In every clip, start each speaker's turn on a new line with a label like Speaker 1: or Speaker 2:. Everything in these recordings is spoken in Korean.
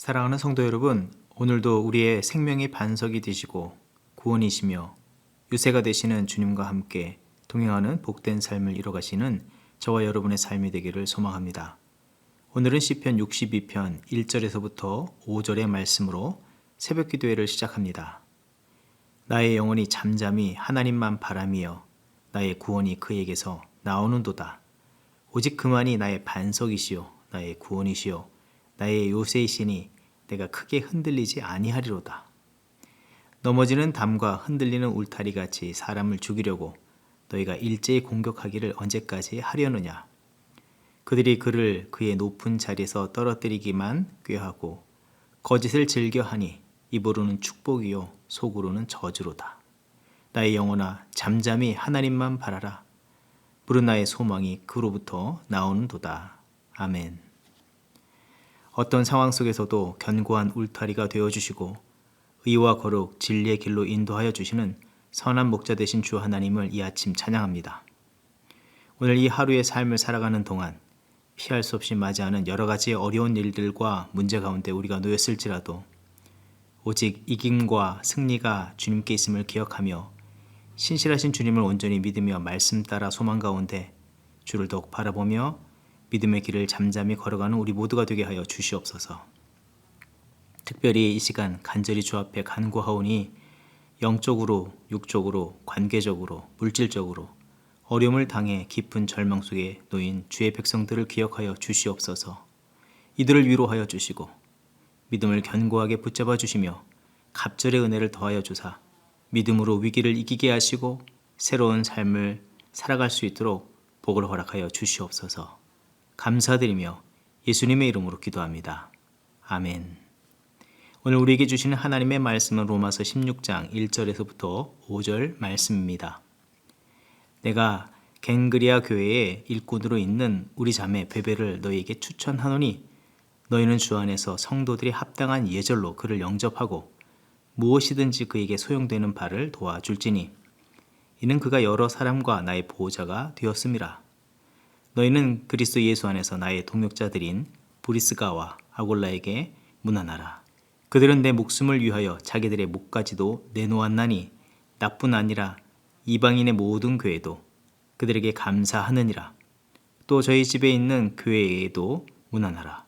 Speaker 1: 사랑하는 성도 여러분, 오늘도 우리의 생명의 반석이 되시고 구원이시며 유세가 되시는 주님과 함께 동행하는 복된 삶을 이뤄가시는 저와 여러분의 삶이 되기를 소망합니다. 오늘은 시편 62편 1절에서부터 5절의 말씀으로 새벽 기도회를 시작합니다. 나의 영혼이 잠잠히 하나님만 바라미어 나의 구원이 그에게서 나오는도다. 오직 그만이 나의 반석이시요 나의 구원이시요 나의 요새이시니 내가 크게 흔들리지 아니하리로다. 넘어지는 담과 흔들리는 울타리 같이 사람을 죽이려고 너희가 일제히 공격하기를 언제까지 하려느냐? 그들이 그를 그의 높은 자리에서 떨어뜨리기만 꾀하고 거짓을 즐겨하니 입으로는 축복이요 속으로는 저주로다. 나의 영혼아 잠잠히 하나님만 바라라. 부른 나의 소망이 그로부터 나오는도다. 아멘. 어떤 상황 속에서도 견고한 울타리가 되어 주시고 의와 거룩 진리의 길로 인도하여 주시는 선한 목자 되신 주 하나님을 이 아침 찬양합니다. 오늘 이 하루의 삶을 살아가는 동안 피할 수 없이 맞이하는 여러 가지 어려운 일들과 문제 가운데 우리가 놓였을지라도 오직 이김과 승리가 주님께 있음을 기억하며 신실하신 주님을 온전히 믿으며 말씀 따라 소망 가운데 주를 더욱 바라보며 믿음의 길을 잠잠히 걸어가는 우리 모두가 되게 하여 주시옵소서. 특별히 이 시간 간절히 주 앞에 간구하오니 영적으로, 육적으로, 관계적으로, 물질적으로 어려움을 당해 깊은 절망 속에 놓인 주의 백성들을 기억하여 주시옵소서. 이들을 위로하여 주시고 믿음을 견고하게 붙잡아 주시며 갑절의 은혜를 더하여 주사 믿음으로 위기를 이기게 하시고 새로운 삶을 살아갈 수 있도록 복을 허락하여 주시옵소서. 감사드리며 예수님의 이름으로 기도합니다. 아멘. 오늘 우리에게 주시는 하나님의 말씀은 로마서 16장 1절에서부터 5절 말씀입니다. 내가 갱그리아 교회의 일꾼으로 있는 우리 자매 베베를 너희에게 추천하노니 너희는 주 안에서 성도들이 합당한 예절로 그를 영접하고 무엇이든지 그에게 소용되는 바를 도와줄지니 이는 그가 여러 사람과 나의 보호자가 되었음이라. 너희는 그리스도 예수 안에서 나의 동역자들인 브리스가와 아골라에게 문안하라. 그들은 내 목숨을 위하여 자기들의 목까지도 내놓았나니 나뿐 아니라 이방인의 모든 교회도 그들에게 감사하느니라. 또 저희 집에 있는 교회에도 문안하라.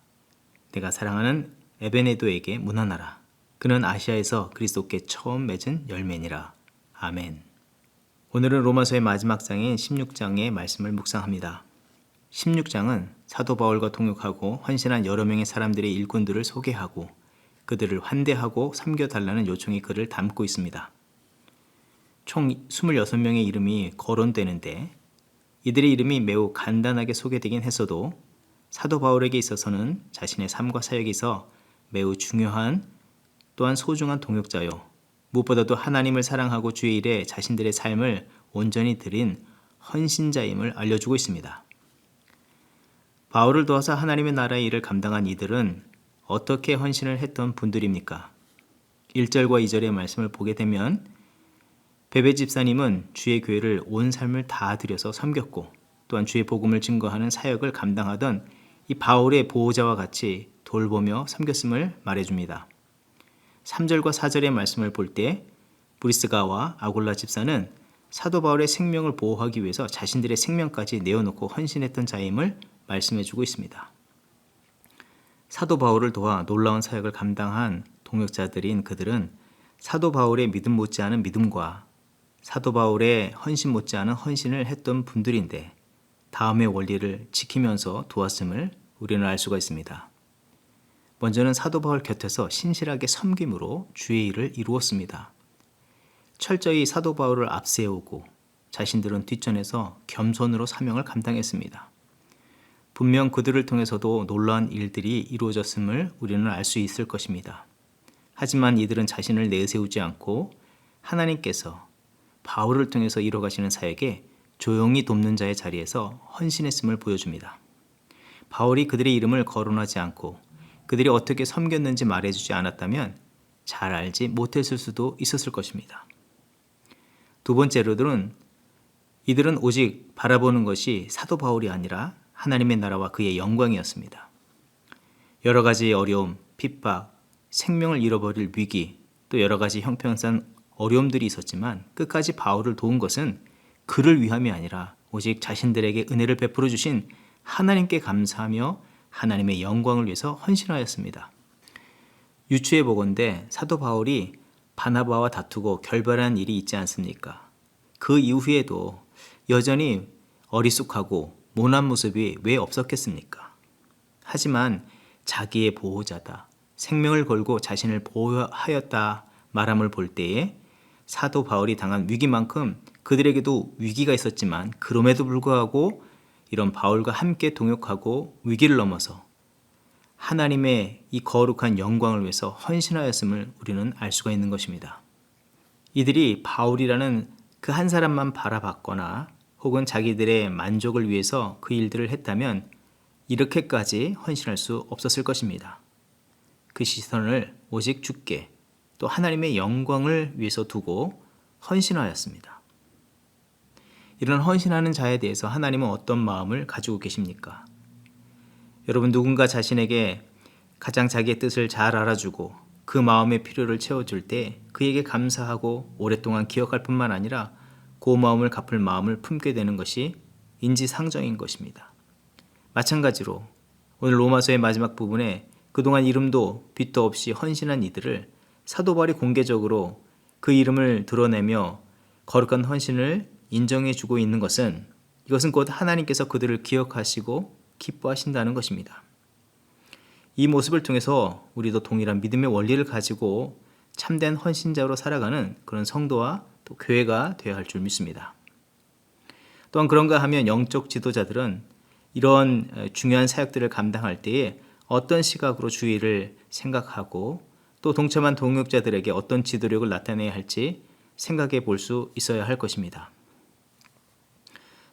Speaker 1: 내가 사랑하는 에베네도에게 문안하라. 그는 아시아에서 그리스도께 처음 맺은 열매니라. 아멘. 오늘은 로마서의 마지막 장인 16장의 말씀을 묵상합니다. 16장은 사도 바울과 통역하고 헌신한 여러 명의 사람들의 일꾼들을 소개하고 그들을 환대하고 섬겨달라는 요청이 글을 담고 있습니다. 총 26명의 이름이 거론되는데 이들의 이름이 매우 간단하게 소개되긴 했어도 사도 바울에게 있어서는 자신의 삶과 사역에서 매우 중요한 또한 소중한 동역자요. 무엇보다도 하나님을 사랑하고 주의 일에 자신들의 삶을 온전히 드린 헌신자임을 알려주고 있습니다. 바울을 도와서 하나님의 나라의 일을 감당한 이들은 어떻게 헌신을 했던 분들입니까? 1절과 2절의 말씀을 보게 되면 베베 집사님은 주의 교회를 온 삶을 다 들여서 섬겼고 또한 주의 복음을 증거하는 사역을 감당하던 이 바울의 보호자와 같이 돌보며 섬겼음을 말해줍니다. 3절과 4절의 말씀을 볼 때 브리스가와 아골라 집사는 사도 바울의 생명을 보호하기 위해서 자신들의 생명까지 내어놓고 헌신했던 자임을 말씀해주고 있습니다. 사도 바울을 도와 놀라운 사역을 감당한 동역자들인 그들은 사도 바울의 믿음 못지않은 믿음과 사도 바울의 헌신 못지않은 헌신을 했던 분들인데 다음의 원리를 지키면서 도왔음을 우리는 알 수가 있습니다. 먼저는 사도 바울 곁에서 신실하게 섬김으로 주의 일을 이루었습니다. 철저히 사도 바울을 앞세우고 자신들은 뒷전에서 겸손으로 사명을 감당했습니다. 분명 그들을 통해서도 놀라운 일들이 이루어졌음을 우리는 알 수 있을 것입니다. 하지만 이들은 자신을 내세우지 않고 하나님께서 바울을 통해서 이뤄가시는 사역에 조용히 돕는 자의 자리에서 헌신했음을 보여줍니다. 바울이 그들의 이름을 거론하지 않고 그들이 어떻게 섬겼는지 말해주지 않았다면 잘 알지 못했을 수도 있었을 것입니다. 두 번째로들은 이들은 오직 바라보는 것이 사도 바울이 아니라 하나님의 나라와 그의 영광이었습니다. 여러 가지 어려움, 핍박, 생명을 잃어버릴 위기, 또 여러 가지 형편상 어려움들이 있었지만 끝까지 바울을 도운 것은 그를 위함이 아니라 오직 자신들에게 은혜를 베풀어 주신 하나님께 감사하며 하나님의 영광을 위해서 헌신하였습니다. 유추해 보건대 사도 바울이 바나바와 다투고 결별한 일이 있지 않습니까? 그 이후에도 여전히 어리숙하고 모난 모습이 왜 없었겠습니까? 하지만 자기의 보호자다. 생명을 걸고 자신을 보호하였다 말함을 볼 때에 사도 바울이 당한 위기만큼 그들에게도 위기가 있었지만 그럼에도 불구하고 이런 바울과 함께 동역하고 위기를 넘어서 하나님의 이 거룩한 영광을 위해서 헌신하였음을 우리는 알 수가 있는 것입니다. 이들이 바울이라는 그 한 사람만 바라봤거나 혹은 자기들의 만족을 위해서 그 일들을 했다면 이렇게까지 헌신할 수 없었을 것입니다. 그 시선을 오직 주께 또 하나님의 영광을 위해서 두고 헌신하였습니다. 이런 헌신하는 자에 대해서 하나님은 어떤 마음을 가지고 계십니까? 여러분 누군가 자신에게 가장 자기의 뜻을 잘 알아주고 그 마음의 필요를 채워줄 때 그에게 감사하고 오랫동안 기억할 뿐만 아니라 고마움을 갚을 마음을 품게 되는 것이 인지상정인 것입니다. 마찬가지로 오늘 로마서의 마지막 부분에 그동안 이름도 빛도 없이 헌신한 이들을 사도발이 공개적으로 그 이름을 드러내며 거룩한 헌신을 인정해 주고 있는 것은 이것은 곧 하나님께서 그들을 기억하시고 기뻐하신다는 것입니다. 이 모습을 통해서 우리도 동일한 믿음의 원리를 가지고 참된 헌신자로 살아가는 그런 성도와 또 교회가 되어야 할 줄 믿습니다. 또한 그런가 하면 영적 지도자들은 이런 중요한 사역들을 감당할 때에 어떤 시각으로 주의를 생각하고 또 동참한 동역자들에게 어떤 지도력을 나타내야 할지 생각해 볼 수 있어야 할 것입니다.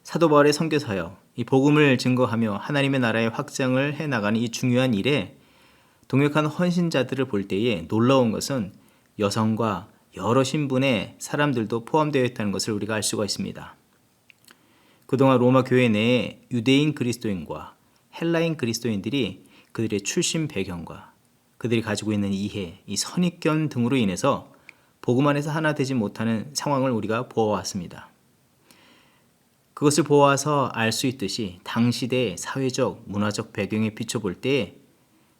Speaker 1: 사도 바울의 선교 사역, 이 복음을 증거하며 하나님의 나라의 확장을 해 나가는 이 중요한 일에 동역한 헌신자들을 볼 때에 놀라운 것은 여성과 여러 신분의 사람들도 포함되어 있다는 것을 우리가 알 수가 있습니다. 그동안 로마 교회 내에 유대인 그리스도인과 헬라인 그리스도인들이 그들의 출신 배경과 그들이 가지고 있는 이해, 이 선입견 등으로 인해서 복음 안에서 하나 되지 못하는 상황을 우리가 보아왔습니다. 그것을 보아서 알 수 있듯이 당시대 사회적, 문화적 배경에 비춰볼 때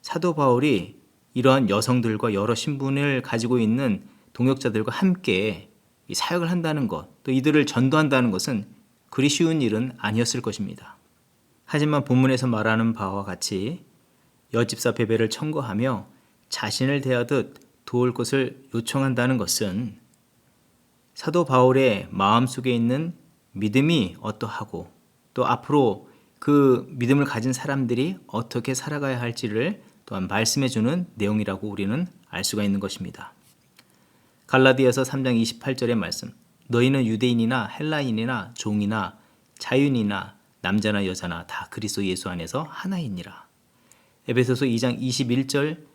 Speaker 1: 사도 바울이 이러한 여성들과 여러 신분을 가지고 있는 동역자들과 함께 사역을 한다는 것, 또 이들을 전도한다는 것은 그리 쉬운 일은 아니었을 것입니다. 하지만 본문에서 말하는 바와 같이 여집사 베베를 청거하며 자신을 대하듯 도울 것을 요청한다는 것은 사도 바울의 마음속에 있는 믿음이 어떠하고 또 앞으로 그 믿음을 가진 사람들이 어떻게 살아가야 할지를 또한 말씀해 주는 내용이라고 우리는 알 수가 있는 것입니다. 갈라디아서 3장 28절의 말씀. 너희는 유대인이나 헬라인이나 종이나 자윤이나 남자나 여자나 다 그리스도 예수 안에서 하나이니라. 에베소서 2장 21절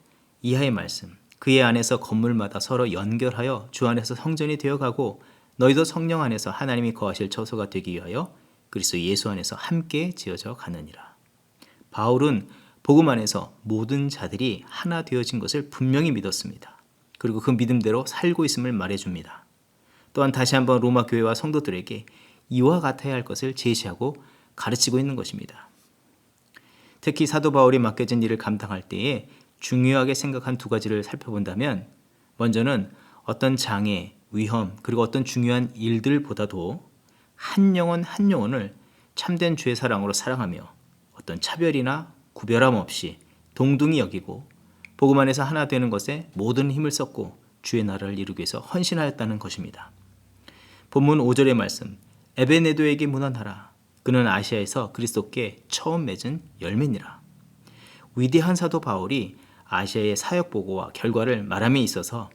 Speaker 1: 이하의 말씀. 그의 안에서 건물마다 서로 연결하여 주 안에서 성전이 되어 가고 너희도 성령 안에서 하나님이 거하실 처소가 되기 위하여 그리스도 예수 안에서 함께 지어져 가느니라. 바울은 복음 안에서 모든 자들이 하나 되어진 것을 분명히 믿었습니다. 그리고 그 믿음대로 살고 있음을 말해줍니다. 또한 다시 한번 로마 교회와 성도들에게 이와 같아야 할 것을 제시하고 가르치고 있는 것입니다. 특히 사도 바울이 맡겨진 일을 감당할 때에 중요하게 생각한 두 가지를 살펴본다면 먼저는 어떤 장애, 위험, 그리고 어떤 중요한 일들보다도 한 영혼 한 영혼을 참된 주의 사랑으로 사랑하며 어떤 차별이나 구별함 없이 동등히 여기고 복음 안에서 하나 되는 것에 모든 힘을 썼고 주의 나라를 이루기 위해서 헌신하였다는 것입니다. 본문 5절의 말씀 에베네도에게 문안하라 그는 아시아에서 그리스도께 처음 맺은 열매니라 위대한 사도 바울이 아시아의 사역 보고와 결과를 말함에 있어서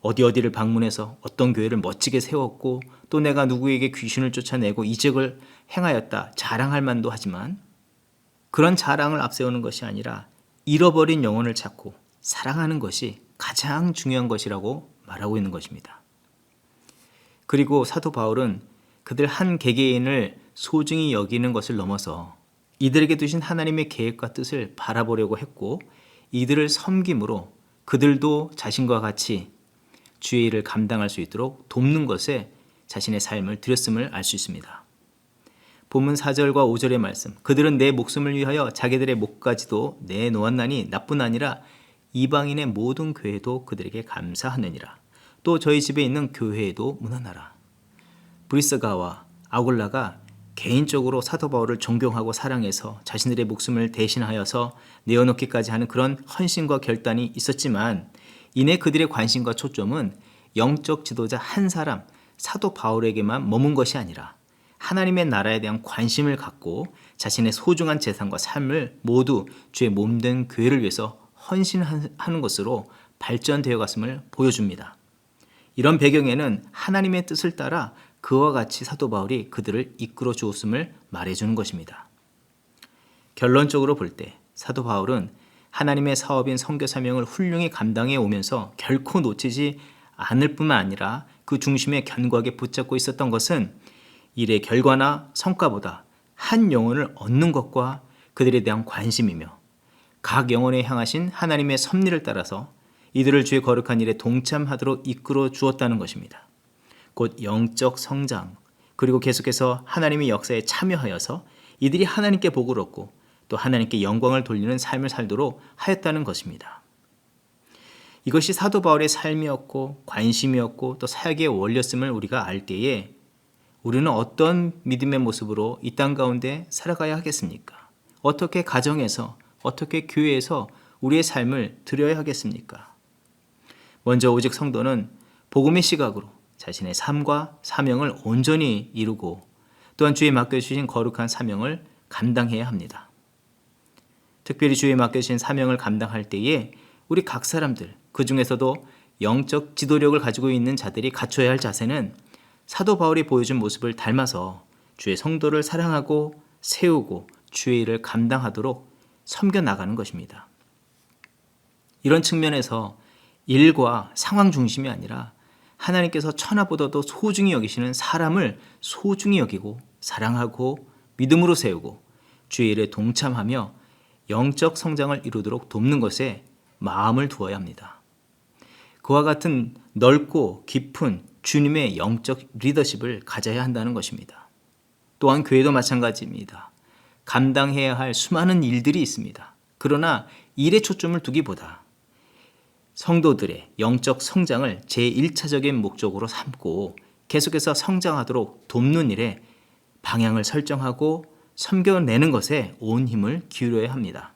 Speaker 1: 어디 어디를 방문해서 어떤 교회를 멋지게 세웠고 또 내가 누구에게 귀신을 쫓아내고 이적을 행하였다 자랑할 만도 하지만 그런 자랑을 앞세우는 것이 아니라 잃어버린 영혼을 찾고 사랑하는 것이 가장 중요한 것이라고 말하고 있는 것입니다. 그리고 사도 바울은 그들 한 개개인을 소중히 여기는 것을 넘어서 이들에게 두신 하나님의 계획과 뜻을 바라보려고 했고 이들을 섬김으로 그들도 자신과 같이 주의 일을 감당할 수 있도록 돕는 것에 자신의 삶을 들였음을 알 수 있습니다. 본문 4절과 5절의 말씀. 그들은 내 목숨을 위하여 자기들의 목까지도 내놓았나니 나뿐 아니라 이방인의 모든 교회도 그들에게 감사하느니라. 또 저희 집에 있는 교회에도 문안하라. 브리스가와 아굴라가 개인적으로 사도 바울을 존경하고 사랑해서 자신들의 목숨을 대신하여서 내어놓기까지 하는 그런 헌신과 결단이 있었지만 이내 그들의 관심과 초점은 영적 지도자 한 사람 사도 바울에게만 머문 것이 아니라 하나님의 나라에 대한 관심을 갖고 자신의 소중한 재산과 삶을 모두 주의 몸된 교회를 위해서 헌신하는 것으로 발전되어 갔음을 보여줍니다. 이런 배경에는 하나님의 뜻을 따라 그와 같이 사도 바울이 그들을 이끌어 주었음을 말해주는 것입니다. 결론적으로 볼 때 사도 바울은 하나님의 사업인 선교 사명을 훌륭히 감당해 오면서 결코 놓치지 않을 뿐만 아니라 그 중심에 견고하게 붙잡고 있었던 것은 일의 결과나 성과보다 한 영혼을 얻는 것과 그들에 대한 관심이며 각 영혼에 향하신 하나님의 섭리를 따라서 이들을 주의 거룩한 일에 동참하도록 이끌어 주었다는 것입니다. 곧 영적 성장, 그리고 계속해서 하나님의 역사에 참여하여서 이들이 하나님께 복을 얻고 또 하나님께 영광을 돌리는 삶을 살도록 하였다는 것입니다. 이것이 사도 바울의 삶이었고 관심이었고 또 사역의 원리였음을 우리가 알 때에 우리는 어떤 믿음의 모습으로 이 땅 가운데 살아가야 하겠습니까? 어떻게 가정에서 어떻게 교회에서 우리의 삶을 드려야 하겠습니까? 먼저 오직 성도는 복음의 시각으로 자신의 삶과 사명을 온전히 이루고 또한 주에 맡겨주신 거룩한 사명을 감당해야 합니다. 특별히 주에 맡겨주신 사명을 감당할 때에 우리 각 사람들, 그 중에서도 영적 지도력을 가지고 있는 자들이 갖춰야 할 자세는 사도 바울이 보여준 모습을 닮아서 주의 성도를 사랑하고 세우고 주의 일을 감당하도록 섬겨 나가는 것입니다. 이런 측면에서 일과 상황 중심이 아니라 하나님께서 천하보다도 소중히 여기시는 사람을 소중히 여기고 사랑하고 믿음으로 세우고 주의 일에 동참하며 영적 성장을 이루도록 돕는 것에 마음을 두어야 합니다. 그와 같은 넓고 깊은 주님의 영적 리더십을 가져야 한다는 것입니다. 또한 교회도 마찬가지입니다. 감당해야 할 수많은 일들이 있습니다. 그러나 일에 초점을 두기보다 성도들의 영적 성장을 제1차적인 목적으로 삼고 계속해서 성장하도록 돕는 일에 방향을 설정하고 섬겨내는 것에 온 힘을 기울여야 합니다.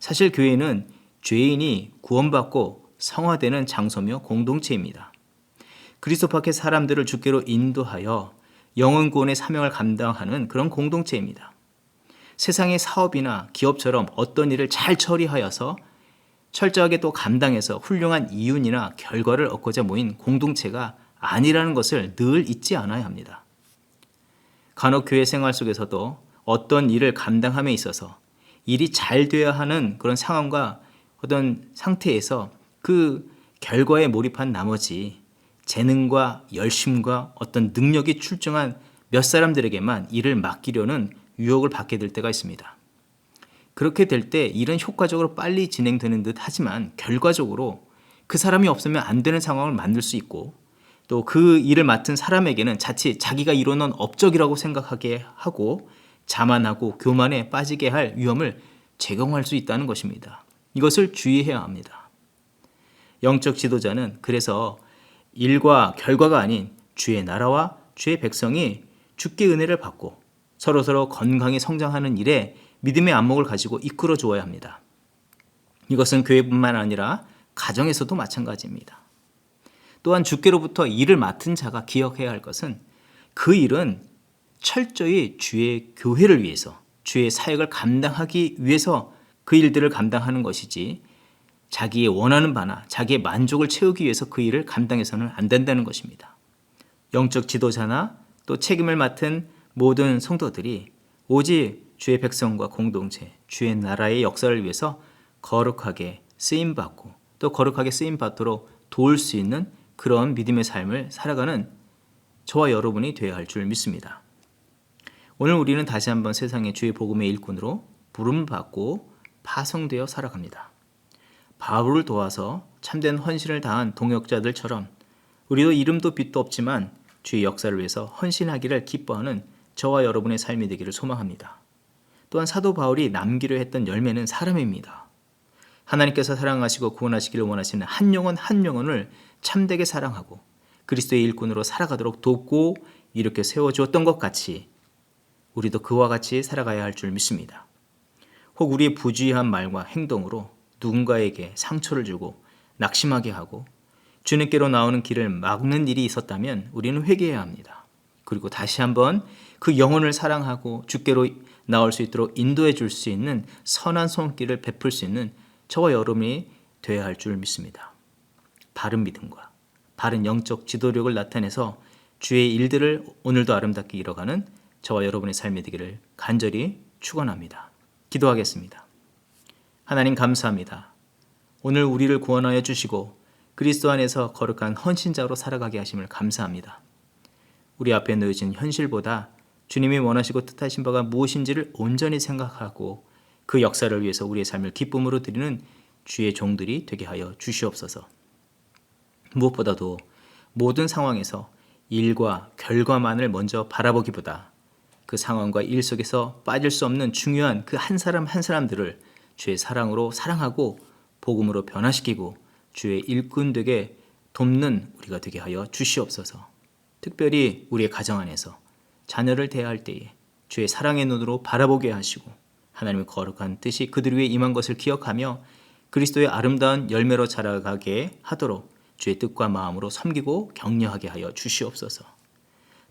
Speaker 1: 사실 교회는 죄인이 구원받고 성화되는 장소며 공동체입니다. 그리스도 밖의 사람들을 주께로 인도하여 영혼 구원의 사명을 감당하는 그런 공동체입니다. 세상의 사업이나 기업처럼 어떤 일을 잘 처리하여서 철저하게 또 감당해서 훌륭한 이윤이나 결과를 얻고자 모인 공동체가 아니라는 것을 늘 잊지 않아야 합니다. 간혹 교회 생활 속에서도 어떤 일을 감당함에 있어서 일이 잘 되어야 하는 그런 상황과 어떤 상태에서 그 결과에 몰입한 나머지 재능과 열심과 어떤 능력이 출중한 몇 사람들에게만 일을 맡기려는 유혹을 받게 될 때가 있습니다. 그렇게 될 때 일은 효과적으로 빨리 진행되는 듯 하지만 결과적으로 그 사람이 없으면 안 되는 상황을 만들 수 있고 또 그 일을 맡은 사람에게는 자칫 자기가 이루는 업적이라고 생각하게 하고 자만하고 교만에 빠지게 할 위험을 제공할 수 있다는 것입니다. 이것을 주의해야 합니다. 영적 지도자는 그래서 일과 결과가 아닌 주의 나라와 주의 백성이 주께 은혜를 받고 서로서로 건강히 성장하는 일에 믿음의 안목을 가지고 이끌어 주어야 합니다. 이것은 교회뿐만 아니라 가정에서도 마찬가지입니다. 또한 주께로부터 일을 맡은 자가 기억해야 할 것은 그 일은 철저히 주의 교회를 위해서 주의 사역을 감당하기 위해서 그 일들을 감당하는 것이지 자기의 원하는 바나 자기의 만족을 채우기 위해서 그 일을 감당해서는 안 된다는 것입니다. 영적 지도자나 또 책임을 맡은 모든 성도들이 오직 주의 백성과 공동체, 주의 나라의 역사를 위해서 거룩하게 쓰임 받고 또 거룩하게 쓰임 받도록 도울 수 있는 그런 믿음의 삶을 살아가는 저와 여러분이 되어야 할 줄 믿습니다. 오늘 우리는 다시 한번 세상의 주의 복음의 일꾼으로 부름 받고 파송되어 살아갑니다. 바울을 도와서 참된 헌신을 다한 동역자들처럼 우리도 이름도 빛도 없지만 주의 역사를 위해서 헌신하기를 기뻐하는 저와 여러분의 삶이 되기를 소망합니다. 또한 사도 바울이 남기려 했던 열매는 사람입니다. 하나님께서 사랑하시고 구원하시기를 원하시는 한 영혼 한 영혼을 참되게 사랑하고 그리스도의 일꾼으로 살아가도록 돕고 이렇게 세워주었던 것 같이 우리도 그와 같이 살아가야 할 줄 믿습니다. 혹 우리의 부주의한 말과 행동으로 누군가에게 상처를 주고 낙심하게 하고 주님께로 나오는 길을 막는 일이 있었다면 우리는 회개해야 합니다. 그리고 다시 한번 그 영혼을 사랑하고 주께로 나올 수 있도록 인도해 줄 수 있는 선한 손길을 베풀 수 있는 저와 여러분이 되어야 할 줄 믿습니다. 바른 믿음과 바른 영적 지도력을 나타내서 주의 일들을 오늘도 아름답게 이뤄가는 저와 여러분의 삶이 되기를 간절히 축원합니다. 기도하겠습니다. 하나님 감사합니다. 오늘 우리를 구원하여 주시고 그리스도 안에서 거룩한 헌신자로 살아가게 하심을 감사합니다. 우리 앞에 놓여진 현실보다 주님이 원하시고 뜻하신 바가 무엇인지를 온전히 생각하고 그 역사를 위해서 우리의 삶을 기쁨으로 드리는 주의 종들이 되게 하여 주시옵소서. 무엇보다도 모든 상황에서 일과 결과만을 먼저 바라보기보다 그 상황과 일 속에서 빠질 수 없는 중요한 그 한 사람 한 사람들을 주의 사랑으로 사랑하고 복음으로 변화시키고 주의 일꾼 되게 돕는 우리가 되게 하여 주시옵소서. 특별히 우리의 가정 안에서 자녀를 대할 때에 주의 사랑의 눈으로 바라보게 하시고 하나님의 거룩한 뜻이 그들 위에 임한 것을 기억하며 그리스도의 아름다운 열매로 자라가게 하도록 주의 뜻과 마음으로 섬기고 격려하게 하여 주시옵소서.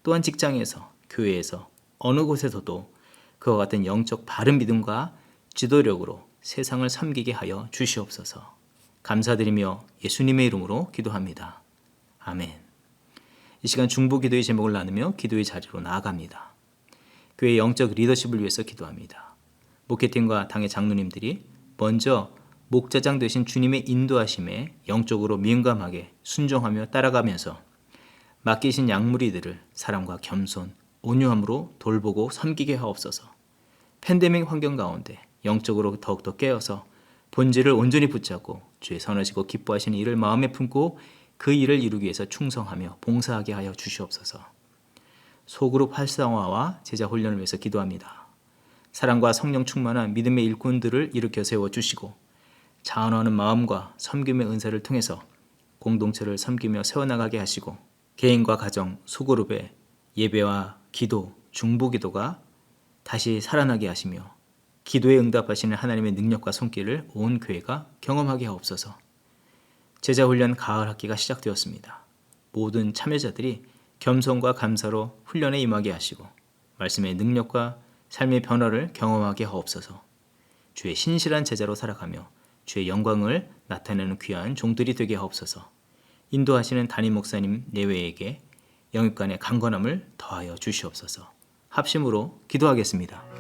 Speaker 1: 또한 직장에서, 교회에서, 어느 곳에서도 그와 같은 영적 바른 믿음과 지도력으로 세상을 섬기게 하여 주시옵소서. 감사드리며 예수님의 이름으로 기도합니다. 아멘. 이 시간 중보 기도의 제목을 나누며 기도의 자리로 나아갑니다. 교회 영적 리더십을 위해서 기도합니다. 목회팀과 당의 장로님들이 먼저 목자장 되신 주님의 인도하심에 영적으로 민감하게 순종하며 따라가면서 맡기신 양무리들을 사랑과 겸손, 온유함으로 돌보고 섬기게 하옵소서. 팬데믹 환경 가운데 영적으로 더욱더 깨어서 본질을 온전히 붙잡고 주의 선하시고 기뻐하시는 일을 마음에 품고 그 일을 이루기 위해서 충성하며 봉사하게 하여 주시옵소서. 소그룹 활성화와 제자 훈련을 위해서 기도합니다. 사랑과 성령 충만한 믿음의 일꾼들을 일으켜 세워 주시고 자원하는 마음과 섬김의 은사를 통해서 공동체를 섬기며 세워나가게 하시고 개인과 가정, 소그룹의 예배와 기도, 중보기도가 다시 살아나게 하시며 기도에 응답하시는 하나님의 능력과 손길을 온 교회가 경험하게 하옵소서. 제자 훈련 가을 학기가 시작되었습니다. 모든 참여자들이 겸손과 감사로 훈련에 임하게 하시고 말씀의 능력과 삶의 변화를 경험하게 하옵소서. 주의 신실한 제자로 살아가며 주의 영광을 나타내는 귀한 종들이 되게 하옵소서. 인도하시는 담임 목사님 내외에게 영육간의 강건함을 더하여 주시옵소서. 합심으로 기도하겠습니다.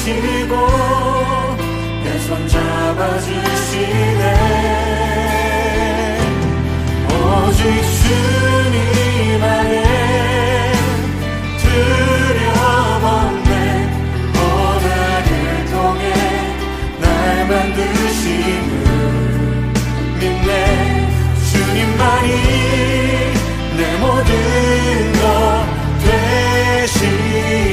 Speaker 2: 주시고 내 손 잡아주시네. 오직 주님 안에 두려움 없네 언약을 통해 날 만드심을 믿네. 주님만이 내 모든 것 되시네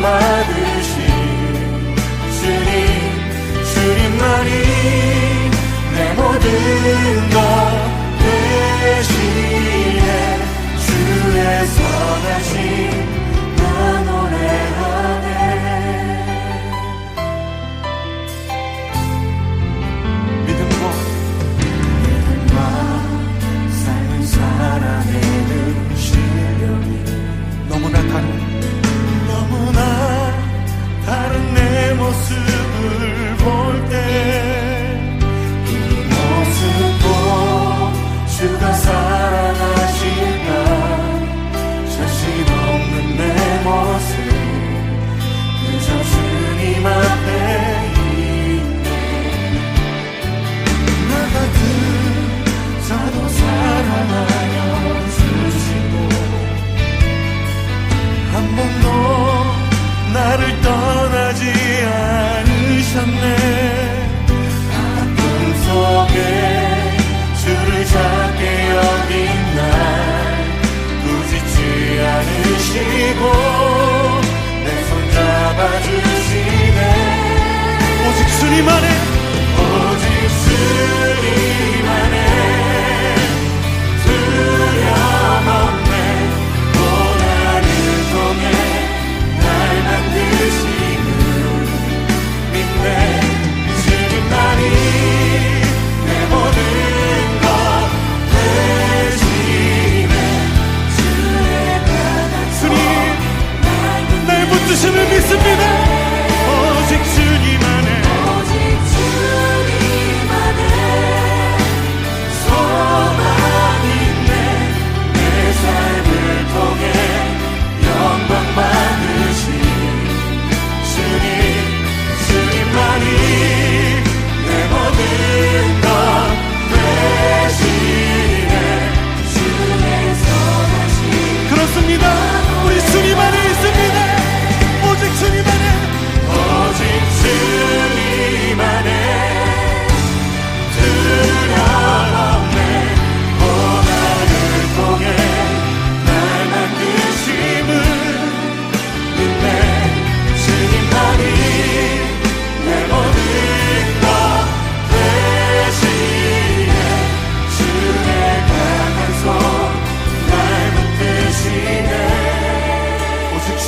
Speaker 2: 맞으신 주님 주님만이 내 모든 것 대신해 주의 선하신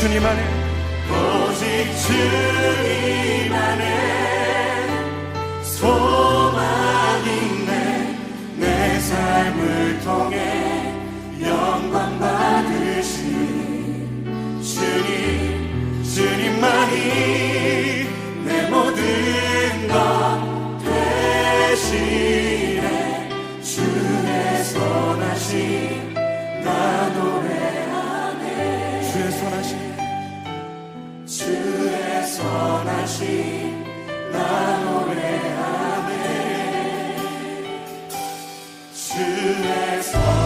Speaker 2: 주님 안에 오직 주님 안에 소망인내 내 삶을 통해 영광 받으신 주님 주님만이 내 모든 것 대신에 주의 선하신 나 노래. 주의 선하신 나 노래하네. 주의 선